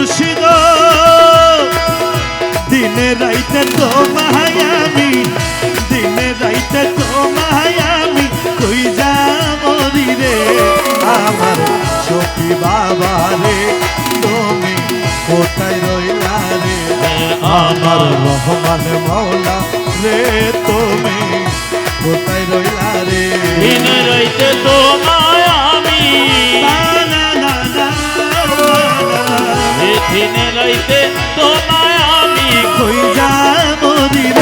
মুর্শিদ। দিনে রাইতে তো মায়ামি, দিনে রাইতে তো মায়ামি, কই যাবি রে আমার সখী বাবা রে, তুমি কোথায় রইলা রে? আমার রহমান মৌলা রে, তুমি দিন রইতে তোমায় আমি কই রে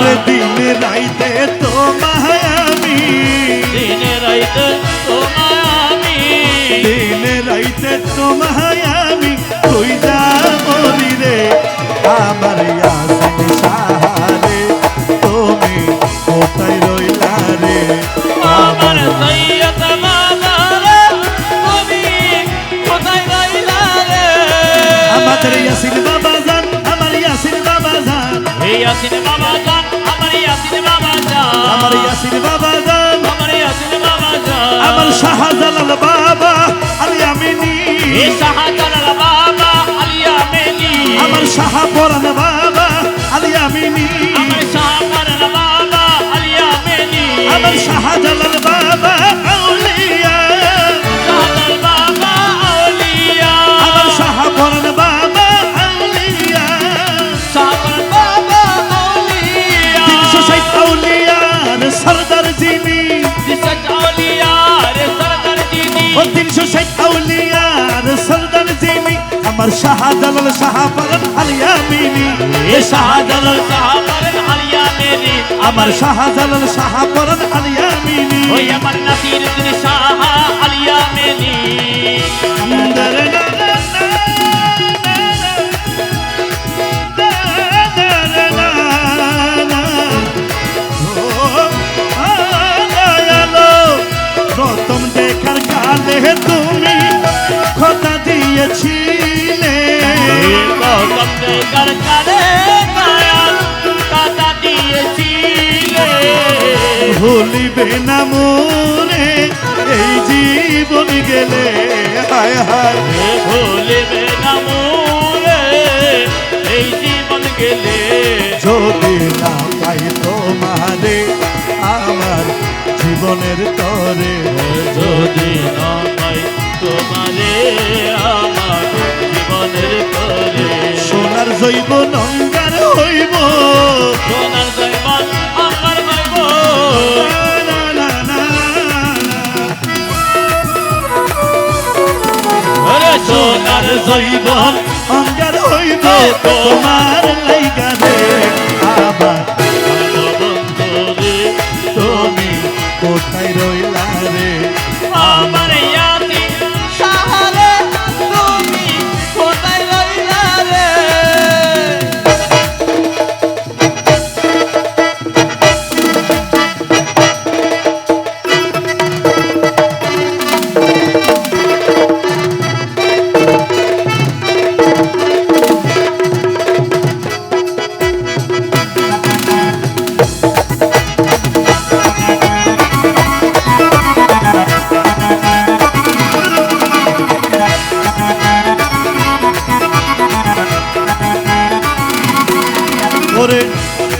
ওরে দিন রাইতে তো মায়ামি দিন রাইতে তোমায় আমি। দিন রাইতে তো শাহজালাল বাবা আলিয়া মেনি। আমার বাবা আমার শাহপরান বাবা আলিয়া মেনি। আমার বাবা আউলিয়া। শাহজালাল বাবা আউলিয়া। আমার শাহপরান বাবা আউলিয়া। শাহপরান বাবা আউলিয়া। তিনশো ষাট আউলিয়ার সর্দার আমার শাহজালাল শাহপরান আলী আমিনী এ শাহজালাল শাহপরান আলিয়া মেনি। আমার শাহজালাল শাহপরান আলী ভুলিবে না মোরে এই জীবন গেলে হায় হায়। ভুলিবে না মোরে এই জীবন গেলে। যদি না পাই তোমারে আমার জীবনের তরে। যদি না পাই তোমারে আমার জীবনের করে সোনার জৈব নঙ্গার সোনার জৈব অঙ্গার হইব তোমার লাইগা রে। ওরে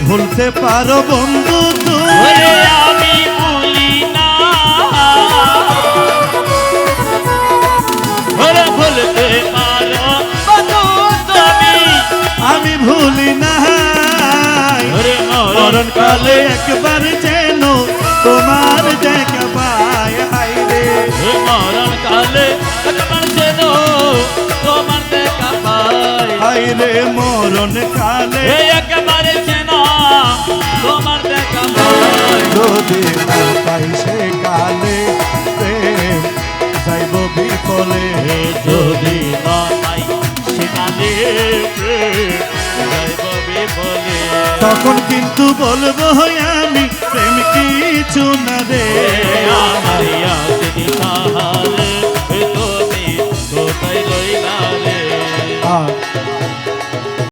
ভুলতে পারো বন্ধু তুমি। আমি ভুলি না। ওরে ভুলতে পারো বন্ধু তুমি। আমি ভুলি না ওরে মরণ মরণ কালে একবার যেন তোমার রে মরণ কালে। একেবারে চেনা তোমার দেখা যদি না কালে প্রেম যাইব বিফলে। যদি তখন কিন্তু বলব আমি প্রেম কিছু না রে।